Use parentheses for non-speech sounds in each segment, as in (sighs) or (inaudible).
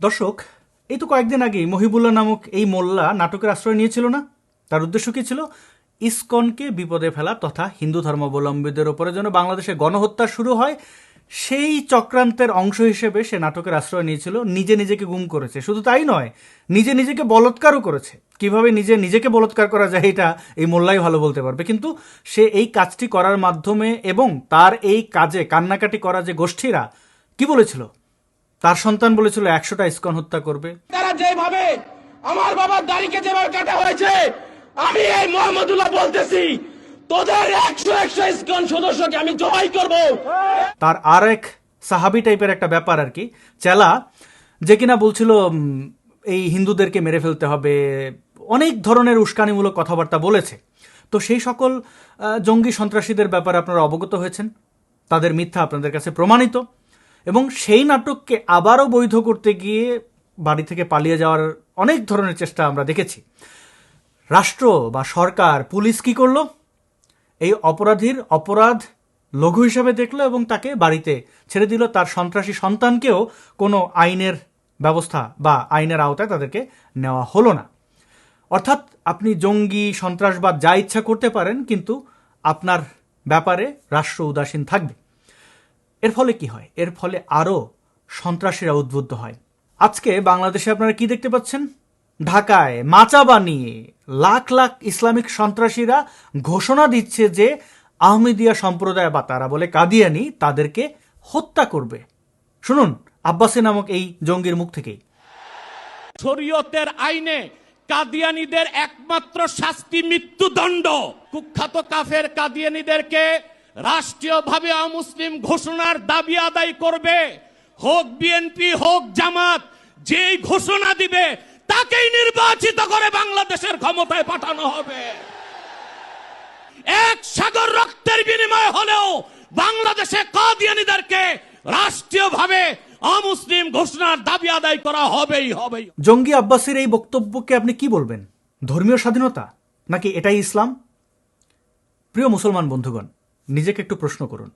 দর্শক, এই তো কয়েকদিন আগেই মহিবুল্লাহ নামক এই মোল্লা নাটকের আশ্রয় নিয়েছিল না? তার উদ্দেশ্য কি ছিল? ইসকনকে বিপদে ফেলা তথা হিন্দু ধর্মাবলম্বীদের ওপরে যেন বাংলাদেশে গণহত্যা শুরু হয়, সেই চক্রান্তের অংশ হিসেবে সে নাটকের আশ্রয় নিয়েছিল, নিজে নিজেকে গুম করেছে। শুধু তাই নয়, নিজে নিজেকে বলৎকারও করেছে। কীভাবে নিজে নিজেকে বলৎকার করা যায় এটা এই মোল্লাই ভালো বলতে পারবে। কিন্তু সে এই কাজটি করার মাধ্যমে এবং তার এই কাজে, কান্নাকাটি করা যে গোষ্ঠীরা, কি বলেছিল? তার সন্তান বলেছিল একশোটা ইস্কন হত্যা করবে। তারা যেভাবে আমার বাবার দাড়িকে যেভাবে কাটা হয়েছে আমি এই মোহাম্মদুল্লাহ বলতেছি তোদের একশো একশো ইস্কন সদস্যকে আমি জবাই করব। তার আর এক সাহাবি টাইপের একটা ব্যাপার আর কি। চেলা যে কিনা বলছিল এই হিন্দুদেরকে মেরে ফেলতে হবে অনেক ধরনের উস্কানিমূলক কথাবার্তা বলেছে। তো সেই সকল জঙ্গি সন্ত্রাসীদের ব্যাপারে আপনারা অবগত হয়েছেন। তাদের মিথ্যা আপনাদের কাছে প্রমাণিত। এবং সেই নাটককে আবারও বৈধ করতে গিয়ে বাড়ি থেকে পালিয়ে যাওয়ার অনেক ধরনের চেষ্টা আমরা দেখেছি। রাষ্ট্র বা সরকার, পুলিশ কি করল? এই অপরাধীর অপরাধ লঘু হিসাবে দেখল এবং তাকে বাড়িতে ছেড়ে দিল। তার সন্ত্রাসী সন্তানকেও কোনো আইনের ব্যবস্থা বা আইনের আওতায় তাদেরকে নেওয়া হলো না। অর্থাৎ আপনি জঙ্গি, সন্ত্রাসবাদ যা ইচ্ছা করতে পারেন, কিন্তু আপনার ব্যাপারে রাষ্ট্র উদাসীন থাকবে। এর ফলে কি হয়? এর ফলে আরও সন্ত্রাসীরা উদ্বুদ্ধ হয়। আজকে বাংলাদেশে আপনারা কি দেখতে পাচ্ছেন? ঢাকায় মাচা বানিয়ে লাখ লাখ ইসলামিক সন্ত্রাসীরা ঘোষণা দিচ্ছে যে আহমেদিয়া সম্প্রদায় বা তারা বলে কাদিয়ানি তাদেরকে হত্যা করবে। শুনুন, আব্বাসী নামক এই জঙ্গির মুখ থেকেই। শরীয়তের আইনে কাদিয়ানিদের একমাত্র শাস্তি মৃত্যুদণ্ড। কুখ্যাত কাফের কাদিয়ানিদেরকে রাষ্ট্রীয়ভাবে অমুসলিম ঘোষণার দাবি আদায় করবে, হোক বিএনপি, হোক জামাত, যেই ঘোষণা দিবে, তাকেই নির্বাচিত করে বাংলাদেশের ক্ষমতায় পাঠানো হবে। এক সাগর রক্তের বিনিময় হলেও বাংলাদেশে কাদিয়ানিদেরকে রাষ্ট্রীয়ভাবে অমুসলিম ঘোষণার দাবি আদায় করা হবেই হবেই। জঙ্গি আব্বাসীর এই বক্তব্যকে আপনি কি বলবেন? ধর্মীয় স্বাধীনতা? নাকি এটাই ইসলাম? প্রিয় মুসলমান বন্ধুগণ নিজেকে একটু প্রশ্ন করুন।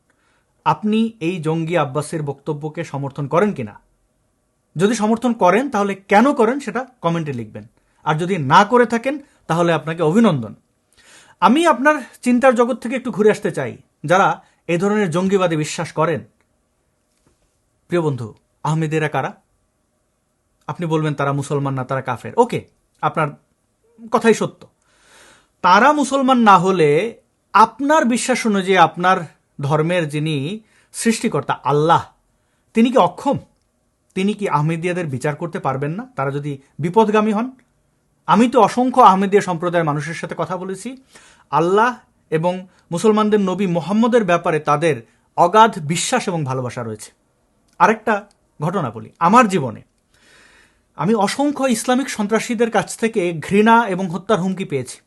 আপনি এই জঙ্গি আব্বাসের বক্তব্যকে সমর্থন করেন কিনা? যদি সমর্থন করেন, তাহলে কেন করেন সেটা কমেন্টে লিখবেন। আর যদি না করে থাকেন, তাহলে আপনাকে অভিনন্দন। আমি আপনার চিন্তার জগৎ থেকে একটু ঘুরে আসতে চাই, যারা এ ধরনের জঙ্গিবাদে বিশ্বাস করেন। প্রিয় বন্ধু, আহমেদেরা কারা? আপনি বলবেন, তারা মুসলমান না, তারা কাফের। ওকে, আপনার কথাই সত্য। তারা মুসলমান না হলে আপনার বিশ্বাস অনুযায়ী আপনার ধর্মের যিনি সৃষ্টিকর্তা আল্লাহ, তিনি কি অক্ষম? তিনি কি আহমেদিয়াদের বিচার করতে পারবেন না? তারা যদি বিপদগামী হন? আমি তো অসংখ্য আহমেদিয়া সম্প্রদায়ের মানুষের সাথে কথা বলেছি। আল্লাহ এবং মুসলমানদের নবী মোহাম্মদের ব্যাপারে তাদের অগাধ বিশ্বাস এবং ভালোবাসা রয়েছে। আরেকটা ঘটনা বলি, আমার জীবনে। আমি অসংখ্য ইসলামিক সন্ত্রাসীদের কাছ থেকে ঘৃণা এবং হত্যার হুমকি পেয়েছি।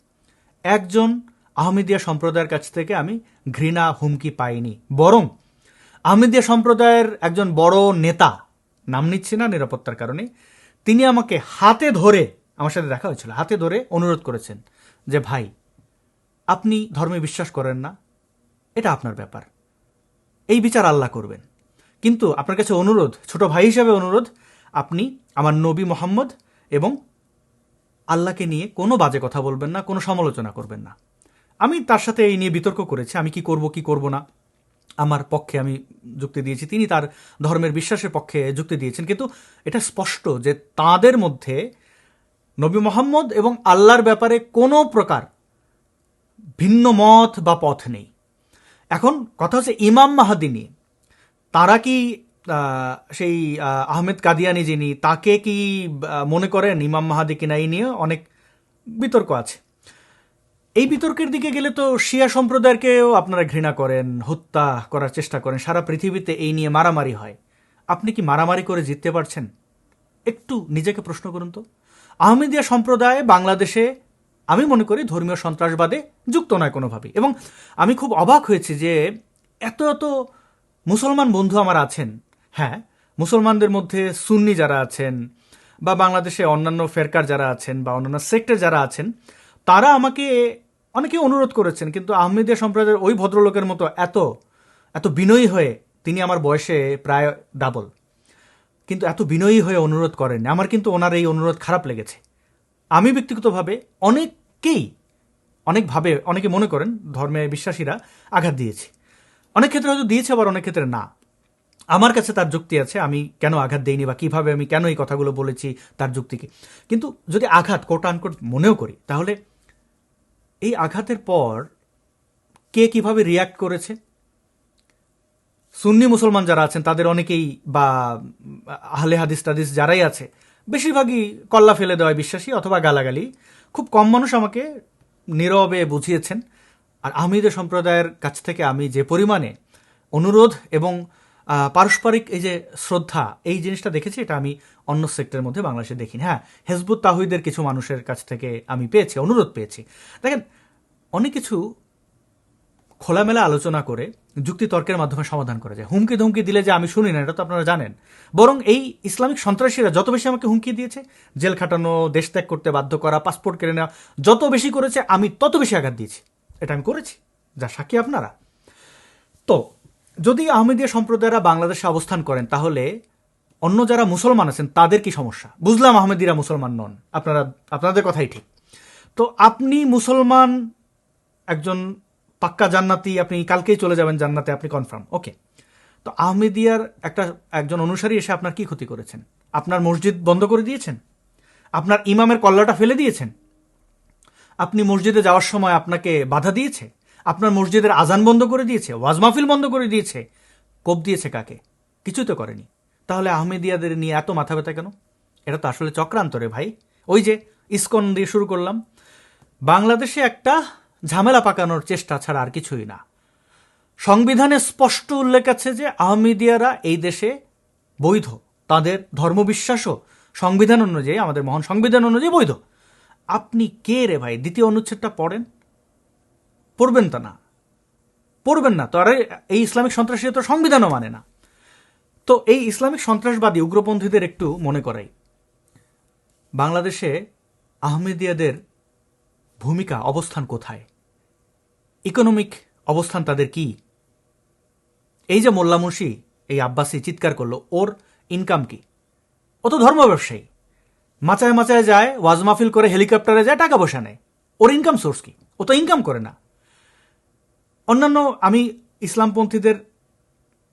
একজন আহমেদিয়া সম্প্রদায়ের কাছ থেকে আমি ঘৃণা, হুমকি পাইনি। বরং আহমেদিয়া সম্প্রদায়ের একজন বড় নেতা, নাম নিচ্ছি না নিরাপত্তার কারণে, তিনি আমাকে হাতে ধরে আমার সাথে দেখা হয়েছিল, হাতে ধরে অনুরোধ করেছেন যে, ভাই, আপনি ধর্মে বিশ্বাস করেন না, এটা আপনার ব্যাপার। এই বিচার আল্লাহ করবেন। কিন্তু আপনার কাছে অনুরোধ, ছোট ভাই হিসাবে অনুরোধ, আপনি আমার নবী মোহাম্মদ এবং আল্লাহকে নিয়ে কোনো বাজে কথা বলবেন না, কোনো সমালোচনা করবেন না। আমি তার সাথে এই নিয়ে বিতর্ক করেছি, আমি কি করব কি করব না। আমার পক্ষে আমি যুক্তি দিয়েছি, তিনি তার ধর্মের বিশ্বাসের পক্ষে যুক্তি দিয়েছেন। কিন্তু এটা স্পষ্ট যে তাদের মধ্যে নবী মোহাম্মদ এবং আল্লাহর ব্যাপারে কোনো প্রকার ভিন্ন মত বা পথ নেই। এখন কথা হচ্ছে ইমাম মাহাদি নিয়ে। তারা কি সেই আহমেদ কাদিয়ানি যিনি, তাকে কি মনে করেন ইমাম মাহাদি কিনা, এই নিয়ে অনেক বিতর্ক আছে। এই বিতর্কের দিকে গেলে তো শিয়া সম্প্রদায়কেও আপনারা ঘৃণা করেন, হত্যা করার চেষ্টা করেন। সারা পৃথিবীতে এই নিয়ে মারামারি হয়। আপনি কি মারামারি করে জিততে পারছেন? একটু নিজেকে প্রশ্ন করুন তো। আহমেদিয়া সম্প্রদায় বাংলাদেশে, আমি মনে করি, ধর্মীয় সন্ত্রাসবাদে যুক্ত নয় কোনোভাবেই। এবং আমি খুব অবাক হয়েছি যে এত এত মুসলমান বন্ধু আমার আছেন। হ্যাঁ মুসলমানদের মধ্যে সুন্নি যারা আছেন, বা বাংলাদেশে অন্যান্য ফেরকার যারা আছেন, বা অন্যান্য সেক্টর যারা আছেন, তারা আমাকে অনেকে অনুরোধ করেছেন, কিন্তু আহমেদিয়া সম্প্রদায়ের ওই ভদ্রলোকের মতো এত এত বিনয়ী হয়ে তিনি আমার বয়সে প্রায় ডাবল কিন্তু এত বিনয়ী হয়ে অনুরোধ করেন আমার কিন্তু ওনার এই অনুরোধ খারাপ লেগেছে। আমি ব্যক্তিগতভাবে অনেককেই, অনেকভাবে, অনেকে মনে করেন ধর্মে বিশ্বাসীরা আঘাত দিয়েছে। অনেক ক্ষেত্রে হয়তো দিয়েছে, আবার অনেক ক্ষেত্রে না। আমার কাছে তার যুক্তি আছে, আমি কেন আঘাত দেইনি বা কীভাবে আমি কেন এই কথাগুলো বলেছি তার যুক্তিকে। কিন্তু যদি আঘাত কোট আনকোট মনেও করি, তাহলে এই আঘাতের পর কে কীভাবে রিয়াক্ট করেছে? সুন্নি মুসলমান যারা আছেন, তাদের অনেকেই বা আহলে হাদিস টাদিস যারাই আছে, বেশিরভাগই কল্লা ফেলে দেওয়ায় বিশ্বাসী অথবা গালাগালি। খুব কম মানুষ আমাকে নীরবে বুঝিয়েছেন। আর আহমিদের সম্প্রদায়ের কাছ থেকে আমি যে পরিমাণে অনুরোধ এবং পারস্পরিক এই যে শ্রদ্ধা, এই জিনিসটা দেখেছি, এটা আমি অন্য সেক্টরের মধ্যে বাংলাদেশে দেখিনি। হ্যাঁ হেজবুত তাহিদের কিছু মানুষের কাছ থেকে আমি পেয়েছি, অনুরোধ পেয়েছি। দেখেন, অনেক কিছু খোলামেলা আলোচনা করে যুক্তি তর্কের মাধ্যমে সমাধান করা যায়। হুমকি ধুমকি দিলে যে আমি শুনি না, এটা তো আপনারা জানেন। বরং এই ইসলামিক সন্ত্রাসীরা যত বেশি আমাকে হুমকি দিয়েছে, জেল খাটানো, দেশ ত্যাগ করতে বাধ্য করা, পাসপোর্ট কেড়ে নেওয়া, যত বেশি করেছে, আমি তত বেশি আঘাত দিয়েছি। এটা আমি করেছি, যা সাক্ষী আপনারা। তো যদি আহমেদিয়া সম্প্রদায়রা বাংলাদেশে অবস্থান করেন, তাহলে অন্য যারা মুসলমান আছেন, তাদের কি সমস্যা? বুঝলাম আহমেদিরা মুসলমান নন। আপনারা, আপনাদের কথাই ঠিক। তো আপনি মুসলমান, একজন পাক্কা জান্নাতি, আপনি কালকেই চলে যাবেন জান্নাতে, আপনি কনফার্ম ওকে তো আহমেদিয়ার একটা, একজন অনুসারী এসে আপনার কি ক্ষতি করেছেন? আপনার মসজিদ বন্ধ করে দিয়েছেন? আপনার ইমামের কল্লাটা ফেলে দিয়েছেন? আপনি মসজিদে যাওয়ার সময় আপনাকে বাধা দিয়েছে? আপনার মসজিদের আজান বন্ধ করে দিয়েছে, ওয়াজ মাহফিল বন্ধ করে দিয়েছে, কোপ দিয়েছে কাকে? কিছুই তো করেনি। তাহলে আহমেদিয়াদের নিয়ে এত মাথা ব্যথা কেন? এটা তো আসলে চক্রান্ত রে ভাই। ওই যে ইস্কন দিয়ে শুরু করলাম, বাংলাদেশে একটা ঝামেলা পাকানোর চেষ্টা ছাড়া আর কিছুই না। সংবিধানে স্পষ্ট উল্লেখ আছে যে আহমেদিয়ারা এই দেশে বৈধ। তাদের ধর্মবিশ্বাসও সংবিধান অনুযায়ী, আমাদের মহান সংবিধান অনুযায়ী বৈধ। আপনি কে রে ভাই? দ্বিতীয় অনুচ্ছেদটা পড়েন? পড়বেন তা না। পড়বেন না। তো আরে এই ইসলামিক সন্ত্রাসী তো সংবিধানও মানে না। তো এই ইসলামিক সন্ত্রাসবাদী উগ্রপন্থীদের একটু মনে করাই। বাংলাদেশে আহমেদিয়াদের ভূমিকা, অবস্থান কোথায়? ইকোনমিক অবস্থান তাদের কি? এই যে মোল্লা এই আব্বাসি চিৎকার করল, ওর ইনকাম কি? ও তো ধর্ম ব্যবসায়ী। মাচায় মাচায় যায়, ওয়াজ মাহফিল করে হেলিকপ্টারে যায়, টাকা পয়সা নেয়। ওর ইনকাম সোর্স কি? ও তো ইনকাম করে না। অন্যান্য আমি ইসলামপন্থীদের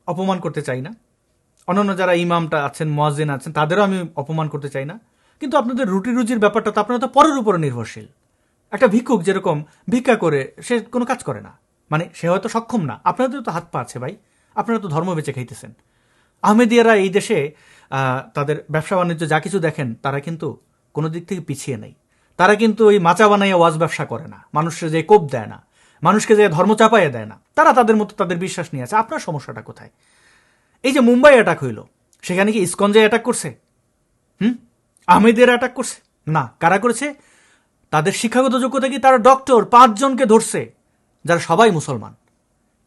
অপমান করতে চাই না। অন্যান্য যারা ইমামটা আছেন মোয়াজিন আছেন, তাদেরও আমি অপমান করতে চাই না। কিন্তু আপনাদের রুটি রুজির ব্যাপারটা তো আপনারা তো পরের উপরে নির্ভরশীল। একটা ভিক্ষুক যেরকম ভিক্ষা করে, সে কোনো কাজ করে না। মানে সে হয়তো সক্ষম না। আপনাদের তো হাত পা আছে ভাই। আপনারা তো ধর্ম বেঁচে খাইতেছেন। আহমেদিয়ারা এই দেশে তাদের ব্যবসা বাণিজ্য যা কিছু দেখেন, তারা কিন্তু কোনো দিক থেকে পিছিয়ে নেই। তারা কিন্তু ওই মাচা বানাইয়া ওয়াজ ব্যবসা করে না। মানুষকে যে কোপ দেয় না। মানুষকে যে ধর্ম চাপাইয়া দেয় না, তারা তাদের মতো তাদের বিশ্বাস নিয়ে আছে। আপনার সমস্যাটা কোথায়? এই যে মুম্বাই অ্যাটাক হইল, সেখানে কি ইসকঞ্জে অ্যাটাক করছে? হুম? আহমেদের অ্যাটাক করছে? না। কারা করেছে? তাদের শিক্ষাগত যোগ্যতা কি তারা ডক্টর পাঁচজনকে ধরছে, যারা সবাই মুসলমান?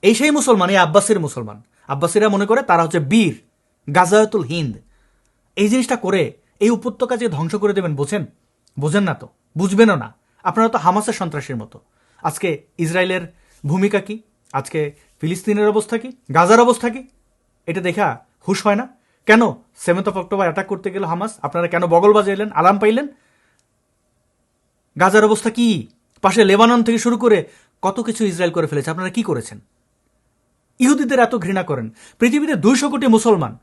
এই সেই মুসলমান, এই আব্বাসের মুসলমান। আব্বাসীরা মনে করে তারা হচ্ছে বীর গাজায়াতুল হিন্দ। এই জিনিসটা করে, এই উপত্যকা যে ধ্বংস করে দেবেন, বোঝেন? বোঝেন না তো? বুঝবেনও না। আপনারা তো হামাসের সন্ত্রাসীর মতো। আজকে ইসরায়েলের ভূমিকা কি? আজকে ফিলিস্তিনের অবস্থা কি? গাজার অবস্থা কি? এটা দেখা হুশ হয় না। কেন? সেভেন্থ অফ অক্টোবর অ্যাটাক করতে গেল হামাস। আপনারা কেন বগল বাজাইলেন? আরাম পাইলেন? গাজার অবস্থা কি? পাশে লেবানন থেকে শুরু করে কত কিছু ইসরায়েল করে ফেলেছে। আপনারা কি করেছেন? ইহুদিদের এত ঘৃণা করেন। পৃথিবীতে দুইশো কোটি মুসলমান।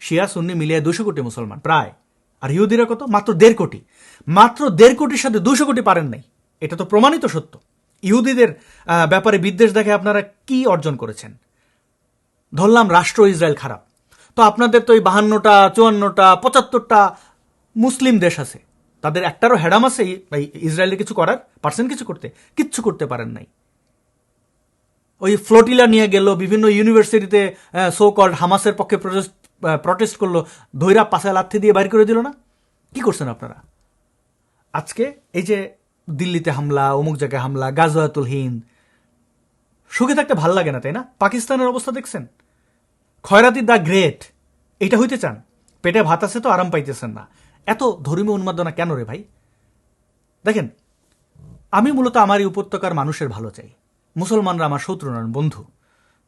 শিয়া, সুন্নি মিলিয়ে দুশো কোটি মুসলমান। প্রায়। আর ইহুদিরা কত? মাত্র দেড় কোটি। মাত্র দেড় কোটির সাথে দুশো কোটি পারেন নাই। এটা তো প্রমাণিত সত্য। ইহুদিদের ব্যাপারে বিদ্বেষ দেখে আপনারা কি অর্জন করেছেন? ধরলাম রাষ্ট্র ইসরায়েল খারাপ। তো আপনাদের তো এই বাহান্নটা, চুয়ান্নটা, পঁচাত্তরটা মুসলিম দেশ আছে। তাদের একটারও হ্যাডাম আছে ইসরায়েলের কিছু করার পার্সেন্ট কিছু করতে? কিচ্ছু করতে পারেন নাই। ওই ফ্লোটিলা নিয়ে গেল, বিভিন্ন ইউনিভার্সিটিতে সো হামাসের পক্ষে প্রটেস্ট করল ধৈরা পাশা লাথি দিয়ে বাইর করে দিল না? কি করছেন আপনারা? আজকে এই যে দিল্লিতে হামলা, অমুক জায়গায় হামলা, গাজওয়াতুল হিন্দ। সুখে থাকতে ভালো লাগে না, তাই না? পাকিস্তানের অবস্থা দেখছেন? খয়রাতি দ্য গ্রেট। এইটা হইতে চান? পেটে ভাত আছে তো আরাম পাইতেছেন না। এত ধর্মীয় উন্মাদনা কেন রে ভাই? দেখেন, আমি মূলত আমার এই উপত্যকার মানুষের ভালো চাই। মুসলমানরা আমার শত্রু নন, বন্ধু।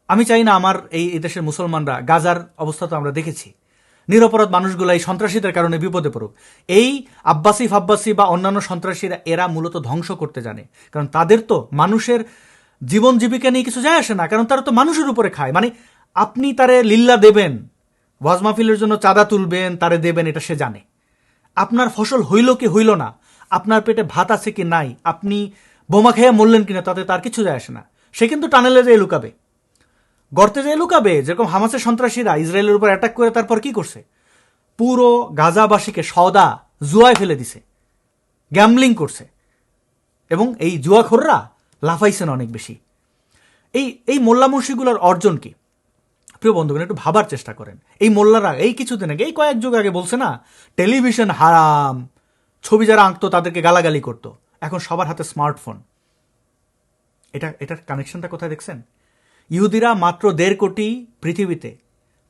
আমি চাই না আমার এই এই দেশের মুসলমানরা, গাজার অবস্থা তো আমরা দেখেছি। নিরপরাধ মানুষগুলো এই সন্ত্রাসীদের কারণে বিপদে পড়ুক। এই আব্বাসি ফাব্বাসি বা অন্যান্য সন্ত্রাসীরা এরা মূলত ধ্বংস করতে জানে। কারণ তাদের তো মানুষের জীবন জীবিকা নিয়ে কিছু যায় আসে না, কারণ তারা তো মানুষের উপরে খায়। মানে আপনি তারে লিল্লা দেবেন, ওয়াজ মাহফিলের জন্য চাঁদা তুলবেন, তারে দেবেন, এটা সে জানে। আপনার ফসল হইল কি হইল না? আপনার পেটে ভাত আছে কি নাই? আপনি বোমা খেয়ে মরলেন কিনা? তাতে তার কিছু যায় আসে না। সে কিন্তু টানেলে যেয়ে লুকাবে। গর্তে যেয়ে লুকাবে, যেরকম হামাসের সন্ত্রাসীরা ইসরায়েলের উপর অ্যাটাক করে তারপর কি করছে? পুরো গাজাবাসীকে সদা জুয়ায় ফেলে দিছে। গ্যামলিং করছে। এবং এই জুয়াখোররা লাফাইছেন অনেক বেশি। এই এই মোল্লা মুন্সিগুলোর অর্জন কি? প্রিয় বন্ধুগণ, একটু ভাবার চেষ্টা করেন। এই মোল্লারা এই কিছুদিন আগে, এই কয়েক যুগ আগে বলছে না, টেলিভিশন হারাম, ছবি যারা আঁকতো তাদেরকে গালাগালি করতো। এখন সবার হাতে স্মার্টফোন এটা, এটার কানেকশনটা কোথায় দেখছেন? ইহুদিরা মাত্র দেড় কোটি পৃথিবীতে।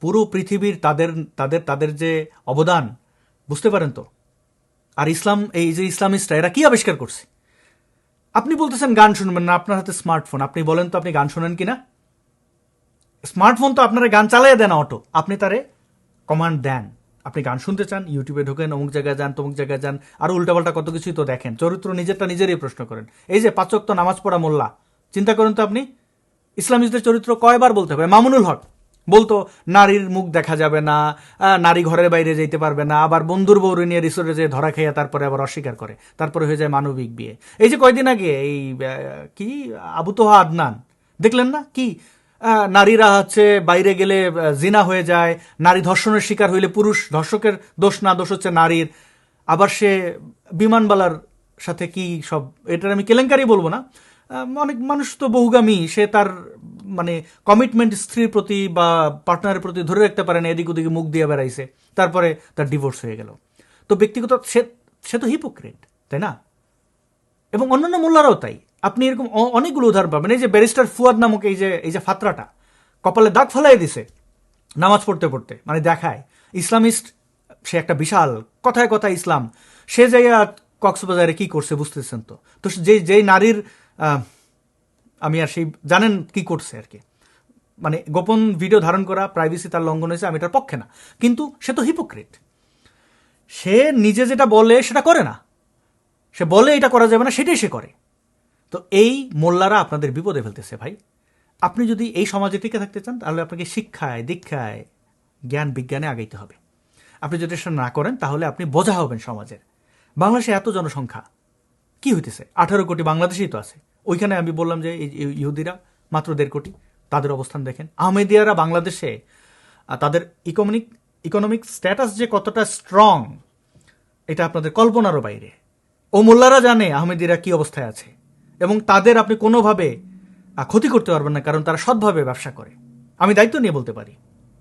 পুরো পৃথিবীর তাদের তাদের তাদের যে অবদান, বুঝতে পারেন তো? আর ইসলাম, এই যে ইসলামিস্টরা, এরা কি আবিষ্কার করছে? আপনি বলতেছেন গান শুনবেন না, আপনার হাতে স্মার্টফোন। আপনি বলেন তো আপনি গান শোনেন কিনা? স্মার্টফোন তো আপনারা গান চালিয়ে দেন অটো। আপনি তারে কমান্ড দেন। আপনি গান শুনতে চান, ইউটিউবে ঢোকেন, অমুক জায়গায় যান, তমুক জায়গায় যান, আর উল্টাপাল্টা কত কিছুই তো দেখেন। চরিত্র নিজেরটা নিজেরই প্রশ্ন করেন। এই যে পাচক তো নামাজ পড়া মোল্লা, চিন্তা করেন তো আপনি? ইসলামিস্টদের চরিত্র কয়বার বলতে হবে? মামুনুল হক। বলতো, নারীর মুখ দেখা যাবে না নারী ঘরের বাইরে যেতে পারবে না, আবার বন্ধুর বউরে নিয়ে রিসোর্টে যেয়ে ধরা খেয়ে তারপরে আবার অস্বীকার করে। তারপরে হয়ে যায় মানবিক বিয়ে। এই যে কয়দিন আগে এই কি? আবু তোহা আদনান। দেখলেন না? কি? নারীরা হচ্ছে বাইরে গেলে জিনা হয়ে যায়, নারী ধর্ষণের শিকার হইলে পুরুষ, ধর্ষকের দোষ না, দোষ হচ্ছে নারীর। আবার সে বিমানবালার সাথে কি সব, এটার আমি কেলেঙ্কারি বলব না। অনেক মানুষ তো বহুগামী, সে তার মানে কমিটমেন্ট স্ত্রীর প্রতি বা পার্টনারের প্রতি ধরে রাখতে পারে না, এদিক ওদিকে মুখ দিয়ে বেড়াইছে। তারপরে তার ডিভোর্স হয়ে গেল। তো ব্যক্তিগত, সে সে তো হিপোক্রেট তাই না? এবং অন্যান্য মোল্লারাও তাই। আপনি এরকম অনেকগুলো উদাহরণ পাবেন। এই যে ব্যারিস্টার ফুয়াদ নামক এই যে এই যে ফাতরাটা, কপালে দাগ ফেলাই দিছে নামাজ পড়তে পড়তে মানে দেখায়। ইসলামিস্ট, সে একটা বিশাল, কথায় কথায় ইসলাম। সে জায়গা কক্সবাজারে কি করছে বুঝতেছেন তো? তো যে যেই নারীর আমি আর সেই জানেন কি করছে আর কি। মানে গোপন ভিডিও ধারণ করা প্রাইভেসি তার লঙ্ঘন হয়েছে, আমি এটার পক্ষে না। কিন্তু সে তো হিপোক্রেট সে নিজে যেটা বলে সেটা করে না। সে বলে এটা করা যাবে না, সেটাই সে করে। তো এই মোল্লারা আপনাদের বিপদে ফেলতেছে ভাই। আপনি যদি এই সমাজে টিকে থাকতে চান, তাহলে আপনাকে শিক্ষায়, দীক্ষায়, জ্ঞান বিজ্ঞানে আগাইতে হবে। আপনি যদি সেটা না করেন, তাহলে আপনি বোঝা হবেন সমাজের। বাংলাদেশে এত জনসংখ্যা। কি হইতেছে? আঠারো কোটি বাংলাদেশেই তো আছে। ওইখানে আমি বললাম যে ইহুদিরা, মাত্র দেড় কোটি, তাদের অবস্থান দেখেন। আহমেদিয়ারা বাংলাদেশে তাদের ইকোনমিক ইকোনমিক স্ট্যাটাস যে কতটা স্ট্রং এটা আপনাদের কল্পনারও বাইরে। ও মোল্লারা জানে আহমেদিরা কি অবস্থায় আছে, এবং তাদের আপনি কোনোভাবে ক্ষতি করতে পারবেন না, কারণ তারা সৎভাবে ব্যবসা করে। আমি দায়িত্ব নিয়ে বলতে পারি।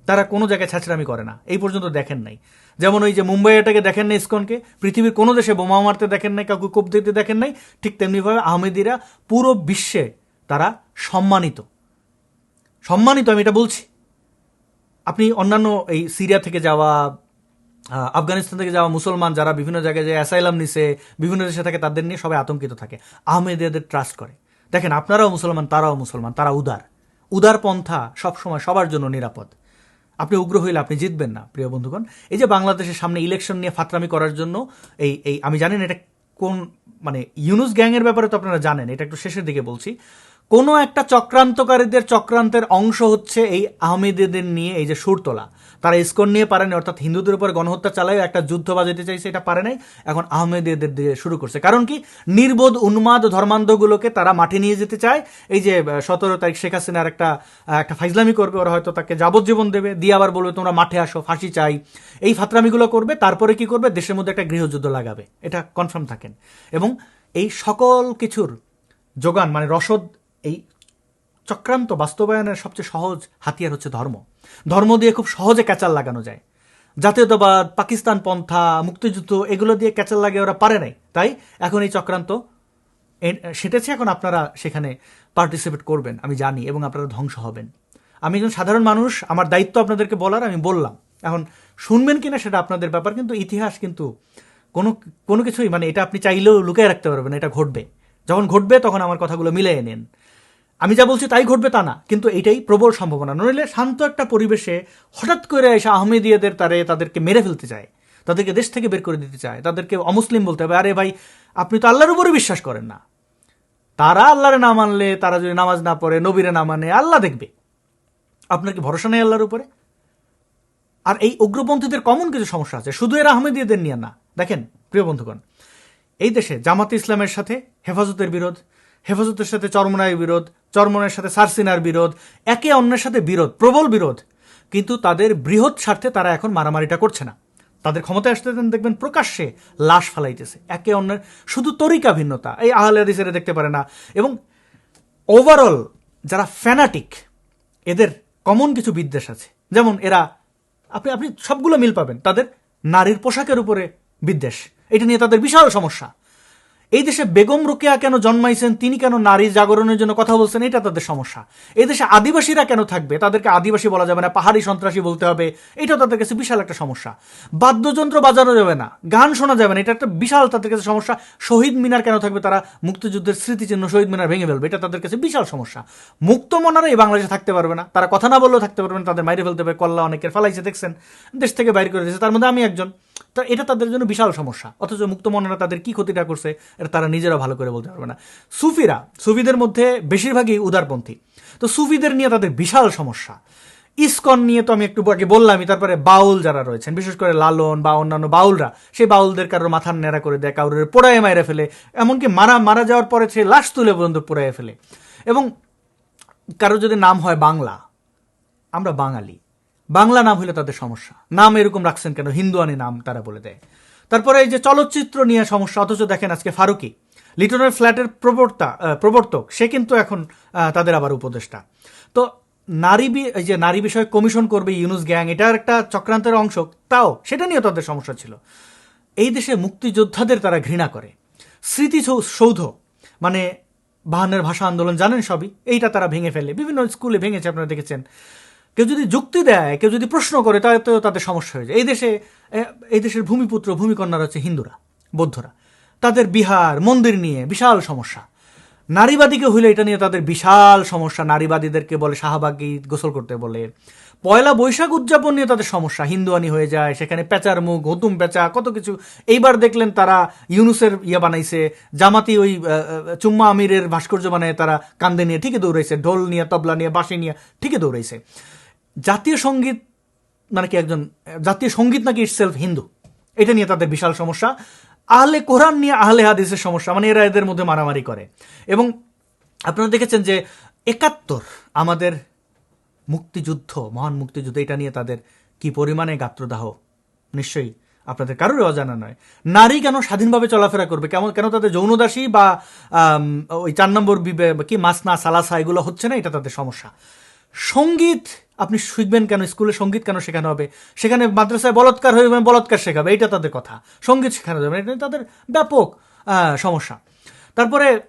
তারা কোনো জায়গায় ছাঁচড়ামি করে না। এই পর্যন্ত দেখেন নাই। যেমন ওই যে মুম্বাই এটাকে দেখেন নাই ইসকনকে, পৃথিবীর কোনো দেশে বোমা মারতে দেখেন নাই, কাউকে কোপ দিতে দেখেন নাই, ঠিক তেমনিভাবে আহমেদিরা পুরো বিশ্বে তারা সম্মানিত। সম্মানিত, আমি এটা বলছি। আপনি অন্যান্য এই সিরিয়া থেকে যাওয়া আফগানিস্তান থেকে যাওয়া মুসলমান যারা বিভিন্ন জায়গায় যে অ্যাসাইলাম নিছে, বিভিন্ন দেশে থাকে, তাদের নিয়ে সবাই আতঙ্কিত থাকে। আহমেদিয়াদের ট্রাস্ট করে। দেখেন, আপনারাও মুসলমান, তারাও মুসলমান, তারা উদার। উদার পন্থা সবসময় সবার জন্য নিরাপদ। আপনি উগ্র হইলে আপনি জিতবেন না, প্রিয় বন্ধুগণ। এই যে বাংলাদেশের সামনে ইলেকশন নিয়ে ফাতরামি করার জন্য এই এই, আমি জানেন এটা কোন মানে ইউনুস গ্যাংয়ের ব্যাপারে তো আপনারা জানেন, এটা একটু শেষের দিকে বলছি। কোনো একটা চক্রান্তকারীদের চক্রান্তের অংশ হচ্ছে এই আহমেদীদের নিয়ে এই যে সুর তোলা। তারা ইস্কন নিয়ে পারেনি, অর্থাৎ হিন্দুদের উপর গণহত্যা চালায়, একটা যুদ্ধ বাজাতে চাইছে, এটা পারে নাই, এখন আহমেদীদের দিয়ে শুরু করছে। কারণ কি? নির্বোধ উন্মাদ ধর্মান্ধগুলোকে তারা মাঠে নিয়ে যেতে চায়। এই যে সতেরো তারিখ শেখ হাসিনার একটা একটা ফাইজলামি করবে, ওরা হয়তো তাকে যাবজ্জীবন দেবে, দিয়ে আবার বলবে, তোমরা মাঠে আসো, ফাঁসি চাই। এই ফাতরামিগুলো করবে, তারপরে কি করবে? দেশের মধ্যে একটা গৃহযুদ্ধ লাগাবে। এটা কনফার্ম থাকেন। এবং এই সকল কিছুর যোগান মানে রসদ এই চক্রান্ত বাস্তবায়নের সবচেয়ে সহজ হাতিয়ার হচ্ছে ধর্ম। ধর্ম দিয়ে খুব সহজে ক্যাচাল লাগানো যায়। জাতীয়তাবাদ, পাকিস্তান পন্থা, মুক্তিযুদ্ধ, এগুলো দিয়ে ক্যাচাল লাগে ওরা পারে নাই, তাই? এখন এই চক্রান্ত সেটেছে, এখন আপনারা সেখানে পার্টিসিপেট করবেন, আমি জানি, এবং আপনারা ধ্বংস হবেন। আমি একজন সাধারণ মানুষ, আমার দায়িত্ব আপনাদেরকে বলার, আমি বললাম। এখন শুনবেন কিনা সেটা আপনাদের ব্যাপার, কিন্তু ইতিহাস কিন্তু কোনো কোনো কিছুই মানে এটা আপনি চাইলেও লুকিয়ে রাখতে পারবেন এটা ঘটবে। যখন ঘটবে, তখন আমার কথাগুলো মিলিয়ে নেন। আমি যা বলছি তাই ঘটবে তা না, কিন্তু এটাই প্রবল সম্ভাবনা। নইলে শান্ত একটা পরিবেশে হঠাৎ করে এসে আহমেদিয়াদের তারে তাদেরকে মেরে ফেলতে চায়, তাদেরকে দেশ থেকে বের করে দিতে চায়, তাদেরকে অমুসলিম বলতে হবে। আরে ভাই, আপনি তো আল্লাহর উপরে বিশ্বাস করেন না। তারা আল্লাহরে না মানলে, তারা যদি নামাজ না পড়ে, নবীরে না মানে আল্লাহ দেখবে। আপনার কি ভরসা নেই আল্লাহর উপরে? আর এই উগ্রপন্থীদের কমন কিছু সমস্যা আছে, শুধু এরা আহমেদিয়াদের নিয়ে না। দেখেন, প্রিয় বন্ধুগণ, এই দেশে জামাতে ইসলামের সাথে হেফাজতের বিরোধ, হেফাজতের সাথে চরমনায়ের বিরোধ চরমনায়ের সাথে সারসিনার বিরোধ, একে অন্যের সাথে বিরোধ, প্রবল বিরোধ। কিন্তু তাদের বৃহৎ স্বার্থে তারা এখন মারামারিটা করছে না। তাদের ক্ষমতায় আসতে দেখবেন প্রকাশ্যে লাশ ফালাইতেছে। একে অন্যের শুধু তরিকা ভিন্নতা, এই আহলে হাদিসেরা দেখতে পারে না। এবং ওভারঅল যারা ফ্যানাটিক এদের কমন কিছু বিদ্বেষ আছে। যেমন এরা, আপনি আপনি সবগুলো মিল পাবেন, তাদের নারীর পোশাকের উপরে বিদ্বেষ। এটা নিয়ে তাদের বিশাল সমস্যা। এই দেশে বেগম রোকেয়া কেন জন্মাইছেন, তিনি কেন নারী জাগরণের জন্য কথা বলছেন, এটা তাদের সমস্যা। এই দেশে আদিবাসীরা কেন থাকবে, তাদেরকে আদিবাসী বলা যাবে না, পাহাড়ি সন্ত্রাসী বলতে হবে এটাও তাদের কাছে বিশাল একটা সমস্যা। বাদ্যযন্ত্র বাজানো যাবে না, গান শোনা যাবে না, এটা একটা বিশাল তাদের কাছে সমস্যা। শহীদ মিনার কেন থাকবে, তারা মুক্তিযুদ্ধের স্মৃতিচিহ্ন শহীদ মিনার ভেঙে ফেলবে, এটা তাদের কাছে বিশাল সমস্যা। মুক্ত মনারা এই বাংলাদেশে থাকতে পারবে না, তারা কথা না বললেও থাকতে পারবে না, তাদের মাইরে ফেলতে হবে, কল্লা অনেকের ফালাইছে, দেখছেন, দেশ থেকে বাইর করে দিয়েছে, তার মধ্যে আমি একজন। এটা তাদের জন্য বিশাল সমস্যা। অথচ মুক্ত মনেরা তাদের কি ক্ষতিটা করছে, এটা তারা নিজেরা ভালো করে বলতে পারবে না। সুফিরা, সুফিদের মধ্যে বেশিরভাগই উদারপন্থী। তো সুফিদের নিয়ে তাদের বিশাল সমস্যা। ইসকন নিয়ে তো আমি একটু আগে বললামই, তারপরে বাউল যারা রয়েছেন, বিশেষ করে লালন বা অন্যান্য বাউলরা, সেই বাউলদের কারোর মাথার নেড়া করে দেয় কারোর পোড়ায় মাইরে ফেলে, এমনকি মারা মারা যাওয়ার পরে সে লাশ তুলে পর্যন্ত পোড়ায় ফেলে। এবং কারোর যদি নাম হয় বাংলা, আমরা বাঙালি। বাংলা নাম হলে তাদের সমস্যা। নাম এরকম রাখছেন কেন? হিন্দুয়ানি নাম তারা বলে দেয়। তারপরে এই যে চলচ্চিত্র নিয়ে সমস্যা, অথচ দেখেন আজকে ফারুকি, লিটনের ফ্ল্যাটের প্রবর্তা প্রবর্তক, সে কিন্তু এখন তাদের আবার উপদেষ্টা। তো নারী এই যে নারী বিষয়ে কমিশন করবে ইউনুস গ্যাং এটার একটা চক্রান্তের অংশ, তাও সেটা নিয়ে তাদের সমস্যা ছিল। এই দেশে মুক্তিযোদ্ধাদের তারা ঘৃণা করে। স্মৃতি সৌধ মানে বাহান্নের ভাষা আন্দোলন জানেন সবই, এইটা তারা ভেঙে ফেলে। বিভিন্ন স্কুলে ভেঙেছে, আপনারা দেখেছেন। কেউ যদি যুক্তি দেয়, কেউ যদি প্রশ্ন করে, তাহলে তো তাদের সমস্যা হয়ে যায়। এই দেশে এই দেশের ভূমিপুত্র, ভূমিকন্যারা হচ্ছে হিন্দুরা, বৌদ্ধরা। তাদের বিহার, মন্দির নিয়ে বিশাল সমস্যা। নারীবাদীকে হইলে এটা নিয়ে তাদের বিশাল সমস্যা। নারীবাদীদেরকে বলে শাহবাগি গোসল করতে বলে। পয়লা বৈশাখ উদযাপন নিয়ে তাদের সমস্যা। হিন্দুয়ানি হয়ে যায়, সেখানে পেঁচার মুখ, হতুম পেঁচা, কত কিছু। এইবার দেখলেন তারা ইউনুসের ইয়ে বানাইছে, জামাতি ওই চুম্মা আমিরের ভাস্কর্য বানায় তারা কান্দে নিয়ে ঠিকই দৌড়াইছে। ঢোল নিয়ে, তবলা নিয়ে, বাঁশি নিয়ে ঠিকই দৌড়াইছে। জাতীয় সংগীত মানে কি একজন, জাতীয় সংগীত নাকি সেলফ হিন্দু? এটা নিয়ে তাদের বিশাল সমস্যা। আহলে কোরআন নিয়ে আহলে হাদিসের সমস্যা মানে এরা এদের মধ্যে মারামারি করে। এবং আপনারা দেখেছেন যে একাত্তর আমাদের মুক্তিযুদ্ধ, মহান মুক্তিযুদ্ধ, এটা নিয়ে তাদের কি পরিমাণে গাত্রদাহ? নিশ্চয়ই আপনাদের কারোর অজানা নয়। নারী কেন স্বাধীনভাবে চলাফেরা করবে? কেমন, কেন তাদের যৌনদাসী বা ওই চার নম্বর বিবে কি মাসনা, সালাসা, এগুলো হচ্ছে না? এটা তাদের সমস্যা। সংগীত আপনি শিখবেন কেন? স্কুলে সংগীত কেন শেখানো হবে? সেখানে মাদ্রাসায় বলৎকার হয়ে বলৎকার শেখাবে। এটা তাদের কথা। সংগীত শেখানো যাবে এটা তাদের ব্যাপক সমস্যা। তারপরে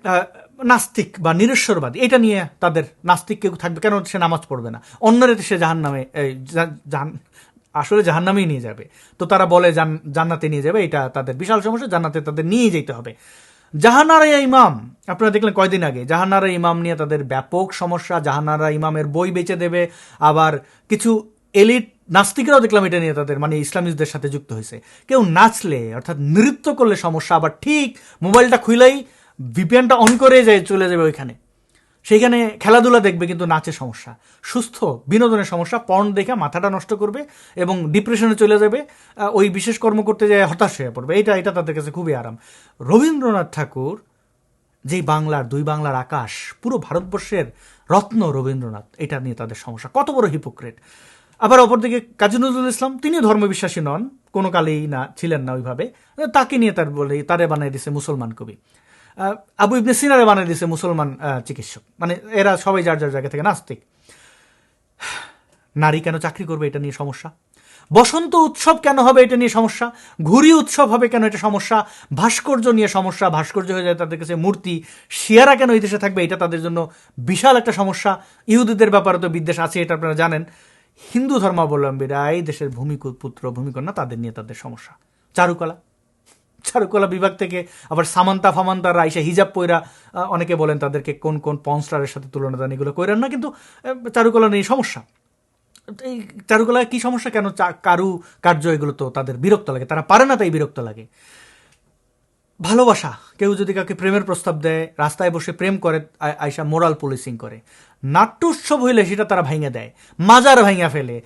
নাস্তিক বা নিরেশ্বরবাদী এটা নিয়ে তাদের নাস্তিক কেউ থাকবে, কেন সে নামাজ পড়বে না? অন্যের সে জাহান নামে জাহান, আসলে জাহান নামেই নিয়ে যাবে। তো তারা বলে জান- জান্নাতে নিয়ে যাবে, এটা তাদের বিশাল সমস্যা, জান্নাতে তাদের নিয়ে যেতে হবে। জাহানারা ইমাম, আপনারা দেখলেন কয়দিন আগে জাহানারা ইমাম নিয়ে তাদের ব্যাপক সমস্যা জাহানারা ইমামের বই বেচে দেবে, আবার কিছু এলিট নাস্তিকরাও দেখলাম এটা নিয়ে তাদের মানে ইসলামিকদের সাথে যুক্ত হয়েছে। কেউ নাচলে, অর্থাৎ নৃত্য করলে সমস্যা, আবার ঠিক মোবাইলটা খুইলেই ভিপিএনটা অন করে যায়, চলে যাবে ওইখানে। সেইখানে খেলাধুলা দেখবে কিন্তু নাচে সমস্যা। সুস্থ বিনোদনের সমস্যা, পর্ন দেখে মাথাটা নষ্ট করবে এবং ডিপ্রেশনে চলে যাবে ওই বিশেষ কর্ম করতে যায় হতাশ হয়ে পড়বে। এটা এটা তাদের কাছে খুবই আরাম। রবীন্দ্রনাথ ঠাকুর, যেই বাংলার, দুই বাংলার আকাশ, পুরো ভারতবর্ষের রত্ন রবীন্দ্রনাথ, এটা নিয়ে তাদের সমস্যা। কত বড় হিপোক্রেট আবার অপরদিকে কাজী নজরুল ইসলাম তিনিও ধর্মবিশ্বাসী নন, কোনো কালেই না, ছিলেন না ওইভাবে। তাকে নিয়ে তার বলে, তারে বানিয়ে দিছে মুসলমান কবি। আবু ইবনে সিনারে বানিয়ে দিছে মুসলমান চিকিৎসক। মানে এরা সবাই যার যার জায়গা থেকে নাস্তিক। নারী কেন চাকরি করবে এটা নিয়ে সমস্যা? বসন্ত উৎসব কেন হবে এটা নিয়ে সমস্যা? ঘুরি উৎসব হবে কেন এটা সমস্যা? ভাস্কর্য নিয়ে সমস্যা। ভাস্কর্য হয়ে যায় তাদের কাছে মূর্তি। শিয়ারা কেন দেশে থাকবে এটা তাদের জন্য বিশাল একটা সমস্যা। ইহুদিদের ব্যাপারে তো বিদ্বেষ আছে, এটা আপনারা জানেন। হিন্দু ধর্মাবলম্বীরা এই দেশের ভূমিপুত্র ভূমিকন্যা তাদের নিয়ে তাদের সমস্যা। চারুকলা। চারুকলা বিভাগ থেকে আবার সামান্তা ফামান্তারা আইসা হিজাব পইরা অনেকে বলেন তাদেরকে কোন কোন পনস্টারের সাথে তুলনা দেন, এগুলো কইরেন না, কিন্তু চারুকলা নিয়ে সমস্যা। এই চারুকলায় কী সমস্যা? কেন কারু, কার্য, এগুলো তো তাদের বিরক্ত লাগে, তারা পারে না তাই বিরক্ত লাগে। ভালোবাসা, কেউ যদি কাউকে প্রেমের প্রস্তাব দেয়, রাস্তায় বসে প্রেম করে, আ- আইসা মোরাল পুলিশিং করে। নাট্য উৎসব হইলে সেটা তারা ভাঙে দেয়, মাজার ভাঙা ফেলে।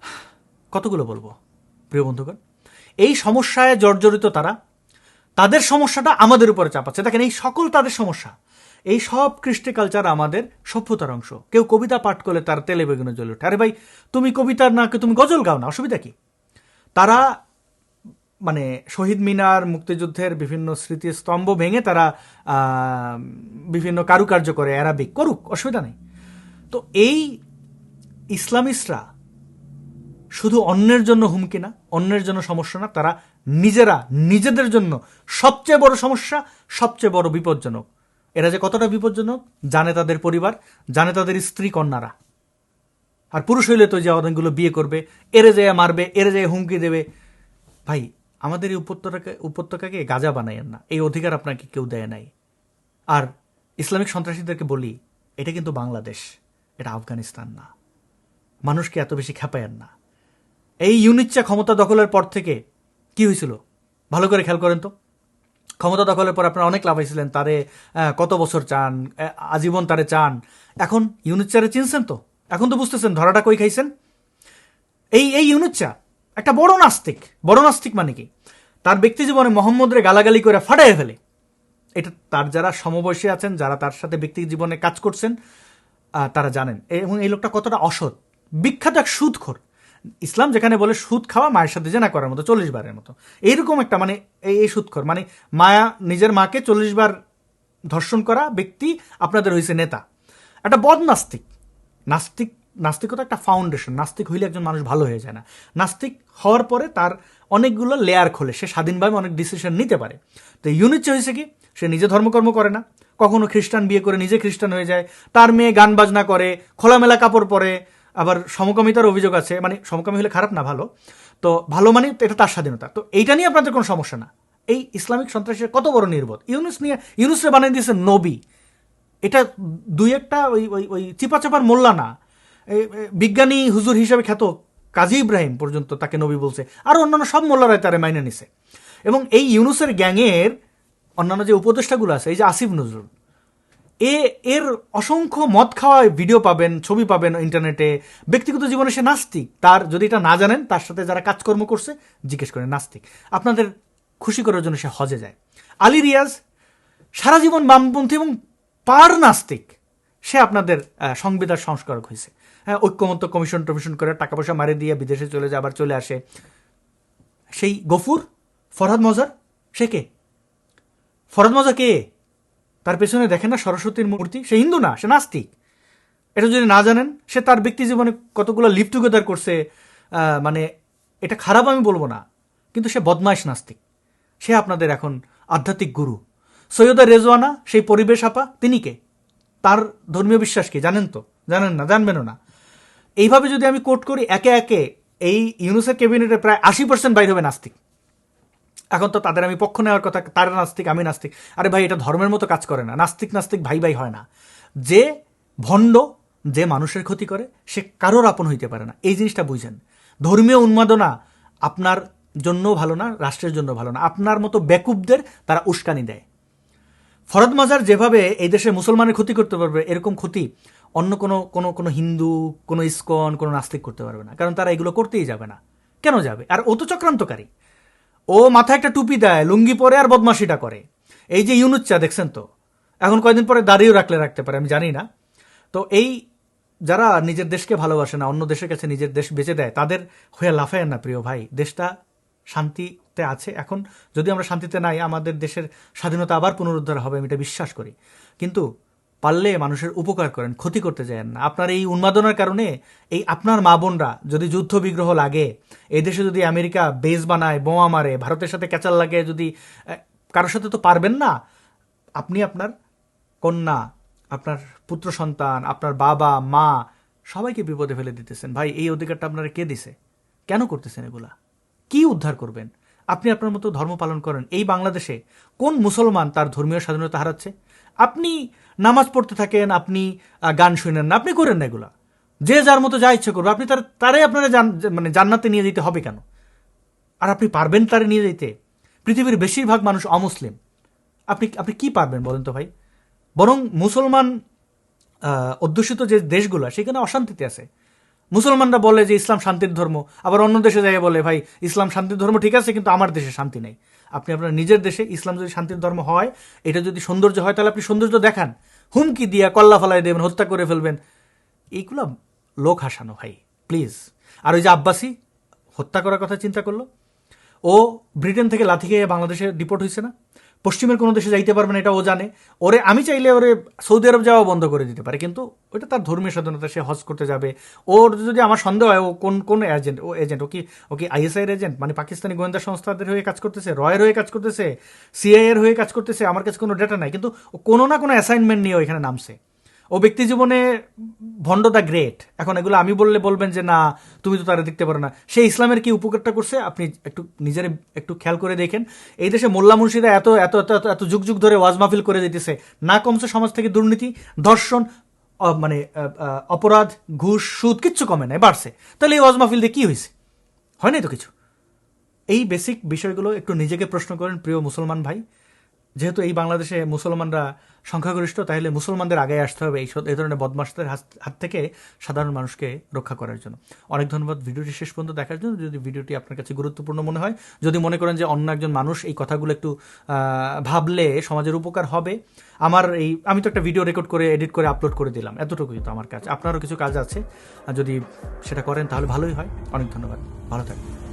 (sighs) কতগুলো বলব, প্রিয় বন্ধুগণ? এই সমস্যায় জর্জরিত তারা, তাদের সমস্যাটা আমাদের উপরে চাপাচ্ছে। দেখেন, এই সকল তাদের সমস্যা, এই সব কৃষ্টি কালচার আমাদের সভ্যতার অংশ। কেউ কবিতা পাঠ করলে তার তেলে বেগুনে জ্বলে ওঠে। আরে ভাই, তুমি কবিতার না, তুমি গজল গাও না, অসুবিধা কি? তারা মানে শহীদ মিনার, মুক্তিযুদ্ধের বিভিন্ন স্মৃতিস্তম্ভ ভেঙে তারা বিভিন্ন কারুকার্য করে, অ্যারাবিক, করুক, অসুবিধা নেই। তো এই ইসলামিস্টরা শুধু অন্যের জন্য হুমকি না, অন্যের জন্য সমস্যা না, তারা নিজেরা, নিজেদের জন্য সবচেয়ে বড় সমস্যা, সবচেয়ে বড় বিপজ্জনক। এরা যে কতটা বিপজ্জনক, জানে তাদের পরিবার, জানে তাদের স্ত্রী কন্যারা। আর পুরুষ হইলে তো যে অনেকগুলো বিয়ে করবে, এরে যেয়ে মারবে, এরে যেয়ে হুমকি দেবে। ভাই, আমাদের এই উপত্যকাকে উপত্যকাকে গাজা বানাইয়েন না। এই অধিকার আপনাকে কেউ দেয় নাই। আর ইসলামিক সন্ত্রাসীদেরকে বলি, এটা কিন্তু বাংলাদেশ, এটা আফগানিস্তান না। মানুষকে এত বেশি খেপায়েন না। এই ইউনিটচা ক্ষমতা দখলের পর থেকে কি হয়েছিল? ভালো করে খেয়াল করেন তো। ক্ষমতা দখলের পর আপনারা অনেক লাভ হয়েছিলেন, তারে কত বছর চান আজীবন তারে চান। এখন ইউনিটচারে চিনছেন তো? এখন তো বুঝতেছেন, ধরাটা কই খাইছেন? এই এই ইউনুচ্চা একটা বড় নাস্তিক বড় নাস্তিক মানে কি? তার ব্যক্তি জীবনে মোহাম্মদরে গালাগালি করে ফাটাই ফেলে। এটা তার যারা সমবয়সী আছেন, যারা তার সাথে ব্যক্তি জীবনে কাজ করছেন তারা জানেন। এবং এই লোকটা কতটা অসৎ। বিখ্যাত এক সুদখোর। ইসলাম যেখানে বলে সুদ খাওয়া মায়ের সাথে জেনা করার মতো, চল্লিশ বারের মতো। এইরকম একটা মানে এই সুদখোর মানে মায়া নিজের মাকে চল্লিশ বার ধর্ষণ করা ব্যক্তি আপনাদের হয়েছে নেতা। একটা বদ নাস্তিক। নাস্তিক নাস্তিকতা একটা ফাউন্ডেশন নাস্তিক হইলে একজন মানুষ ভালো হয়ে যায় না। নাস্তিক হওয়ার পরে তার অনেকগুলো লেয়ার খোলে। সে স্বাধীনভাবে অনেক ডিসিশন নিতে পারে। তো ইউনিট হয়েছে কি, সে নিজে ধর্মকর্ম করে না। কখনো খ্রিস্টান বিয়ে করে নিজে খ্রিস্টান হয়ে যায়। তার মেয়ে গান বাজনা করে, খোলামেলা কাপড় পরে আবার সমকামিতার অভিযোগ আছে মানে সমকামী হলে খারাপ না, ভালো। তো ভালো মানে এটা তার স্বাধীনতা। তো এইটা নিয়ে আপনাদের কোনো সমস্যা না। এই ইসলামিক সন্ত্রাসের কত বড় নির্বোধ। ইউনুস নিয়ে, ইউনুসরে বানিয়ে দিয়েছে নবী। এটা দুই একটা ওই ওই ওই চিপা চাপার মোল্লা না। বিজ্ঞানী হুজুর হিসাবে খ্যাত কাজী ইব্রাহিম পর্যন্ত তাকে নবী বলছে। আর অন্যান্য সব মোল্লারাই তারে মাইনে নিছে। এবং এই ইউনুসের গ্যাংয়ের অন্যান্য যে উপদেষ্টাগুলো আছে, এই যে আসিফ নজরুল এ, এর অসংখ্য মদ খাওয়া ভিডিও পাবেন, ছবি পাবেন ইন্টারনেটে। ব্যক্তিগত জীবনে সে নাস্তিক। তার যদি এটা না জানেন, তার সাথে যারা কাজকর্ম করছে, জিজ্ঞেস করেন, নাস্তিক? আপনাদের খুশি করার জন্য সে হজে যায়। আলী রিয়াজ, সারা জীবন বামপন্থী এবং পার নাস্তিক, সে আপনাদের সংবিধান সংস্কারক হয়েছে। হ্যাঁ ঐক্যমত্য কমিশন টমিশন করে টাকা পয়সা মারে দিয়ে বিদেশে চলে যায়, আবার চলে আসে। সেই গফুর, ফরহাদ মজার, সে কে? ফরহাদ মজা কে? তার পেছনে দেখেন না সরস্বতীর মূর্তি, সে হিন্দু না, সে নাস্তিক। এটা যদি না জানেন, সে তার ব্যক্তি জীবনে কতগুলো লিভ টুগেদার করছে মানে এটা খারাপ আমি বলব না, কিন্তু সে বদমাইশ নাস্তিক। সে আপনাদের এখন আধ্যাত্মিক গুরু। সৈয়দা রেজওয়ানা, সেই পরিবেশ আপা, তিনি কে? তার ধর্মীয় বিশ্বাস কি? জানেন তো, জানেন না, জানবেনও না। এইভাবে যদি আমি কোট করি, একে একে এই ইউনুসের ক্যাবিনেটে প্রায় আশি পার্সেন্ট বাইর হবে নাস্তিক। এখন তো তাদের আমি পক্ষ নেওয়ার কথা, তারা নাস্তিক, আমি নাস্তিক। আরে ভাই, এটা ধর্মের মতো কাজ করে না। নাস্তিক নাস্তিক, ভাই ভাই হয় না। যে ভণ্ড, যে মানুষের ক্ষতি করে, সে কারোর আপন হইতে পারে না। এই জিনিসটা বুঝেন। ধর্মীয় উন্মাদনা আপনার জন্য ভালো না, রাষ্ট্রের জন্য ভালো না। আপনার মতো বেকুবদের তারা উস্কানি দেয়। ফরদ মাজার যেভাবে এই দেশে মুসলমানের ক্ষতি করতে পারবে, এরকম ক্ষতি অন্য কোনো কোনো কোনো হিন্দু, কোনো ইস্কন, কোনো নাস্তিক করতে পারবে না। কারণ তারা এগুলো করতেই যাবে না। কেন যাবে? আর তো চক্রান্তকারী। ও মাথায় একটা টুপি দেয়, লুঙ্গি পরে আর বদমাশিটা করে। এই যে ইউনুচ্চা দেখছেন তো? এখন কয়দিন পরে দাঁড়িয়েও রাখলে রাখতে পারে, আমি জানি না। তো এই যারা নিজের দেশকে ভালোবাসে না, অন্য দেশের কাছে নিজের দেশ বেঁচে দেয়, তাদের হয়ে লাফায় না, প্রিয় ভাই। দেশটা শান্তিতে আছে। এখন যদি আমরা শান্তিতে নাই, আমাদের দেশের স্বাধীনতা আবার পুনরুদ্ধার হবে, আমি এটা বিশ্বাস করি। কিন্তু পারলে মানুষের উপকার করেন, ক্ষতি করতে যায়েন না। আপনার এই উন্মাদনার কারণে এই আপনার মা বোনরা যদি যুদ্ধ বিগ্রহ লাগে, এই দেশে যদি আমেরিকা বেজ বানায়, বোমা মারে, ভারতের সাথে ক্যাচাল লাগে যদি কারোর সাথে তো পারবেন না, আপনি আপনার কন্যা, আপনার পুত্র সন্তান, আপনার বাবা, মা, সবাইকে বিপদে ফেলে দিতেছেন। ভাই, এই অধিকারটা আপনারা কে দিছে? কেন করতেছেন এগুলা? কি উদ্ধার করবেন? আপনি আপনার মতো ধর্ম পালন করেন। এই বাংলাদেশে কোন মুসলমান তার ধর্মীয় স্বাধীনতা হারাচ্ছে? আপনি নামাজ পড়তে থাকেন, আপনি গান শুনেন না, আপনি করেন না এগুলা। যে যার মতো যা ইচ্ছে করবে, আপনি তার, তারে আপনারা মানে জান্নাতে নিয়ে যেতে হবে কেন? আর আপনি পারবেন তারে নিয়ে যেতে? পৃথিবীর বেশিরভাগ মানুষ অমুসলিম। আপনি আপনি কি পারবেন বলেন তো ভাই? বরং মুসলমান অধ্যুষিত যে দেশগুলো, সেখানে অশান্তিতে আছে। মুসলমানরা বলে যে ইসলাম শান্তির ধর্ম, আবার অন্য দেশে যাই বলে, ভাই, ইসলাম শান্তির ধর্ম ঠিক আছে, কিন্তু আমার দেশে শান্তি নেই। আপনি আপনার নিজের দেশে ইসলাম যদি শান্তির ধর্ম হয়, এটা যদি সৌন্দর্য হয়, তাহলে আপনি সৌন্দর্য দেখান। হুমকি দিয়া কল্লা ফালাই দেবেন, হত্যা করে ফেলবেন। এইগুলো লোক হাসানো, ভাই প্লিজ আর ওই যে আব্বাসি হত্যা করার কথা চিন্তা করল? ও ব্রিটেন থেকে লাথি খেয়ে বাংলাদেশে ডিপোর্ট হয়েছে না? পশ্চিমের কোনো দেশে যাইতে পারবে না, এটা ও জানে। ওরে, আমি চাইলে ওরে সৌদি আরব যাওয়া বন্ধ করে দিতে পারে, কিন্তু ওটা তার ধর্মীয় স্বাধীনতা, সে হজ করতে যাবে। ওর যদি আমার সন্দেহ হয়, ও কোন কোন এজেন্ট ও এজেন্ট ও কি ও কি আইএসআইয়ের এজেন্ট মানে পাকিস্তানি গোয়েন্দা সংস্থাদের হয়ে কাজ করতেছে? রয়ের হয়ে কাজ করতেছে? সিআইয়ের হয়ে কাজ করতেছে? আমার কাছে কোনো ডেটা নাই। কিন্তু ও কোনো না কোনো অ্যাসাইনমেন্ট নিয়ে ওইখানে নামছে। ও ব্যক্তি জীবনে ভণ্ড দ্য গ্রেট এখন এগুলো আমি বললে বলবেন যে, না, তুমি তো তারা দেখতে পারো না। সে ইসলামের কি উপকারটা করছে? আপনি একটু নিজের একটু খেয়াল করে দেখেন। এই দেশে মোল্লা মুন্সিরা এত এত এত, এত- যুগ যুগ ধরে ওয়াজ মাহফিল করে দিতেছে না কমছে সমাজ থেকে দুর্নীতি, ধর্ষণ মানে অপরাধ, ঘুষ, সুদ, কিচ্ছু কমে নাই বাড়ছে। তাহলে এই ওয়াজ মাহফিল দিয়ে কী হয়েছে হয় নাই তো কিছু। এই বেসিক বিষয়গুলো একটু নিজেকে প্রশ্ন করেন, প্রিয় মুসলমান ভাই। যেহেতু এই বাংলাদেশে মুসলমানরা সংখ্যাগরিষ্ঠ, তাহলে মুসলমানদের আগে আসতে হবে এই এই ধরনের বদমাশদের হাত- হাত থেকে সাধারণ মানুষকে রক্ষা করার জন্য। অনেক ধন্যবাদ ভিডিওটি শেষ পর্যন্ত দেখার জন্য। যদি ভিডিওটি আপনার কাছে গুরুত্বপূর্ণ মনে হয়, যদি মনে করেন যে অন্য একজন মানুষ এই কথাগুলো একটু ভাবলে সমাজের উপকার হবে, আমার এই, আমি তো একটা ভিডিও রেকর্ড করে, এডিট করে আপলোড করে দিলাম। এতটুকুই তো আমার কাজ। আপনারও কিছু কাজ আছে। যদি সেটা করেন, তাহলে ভালোই হয়। অনেক ধন্যবাদ। ভালো থাকবেন।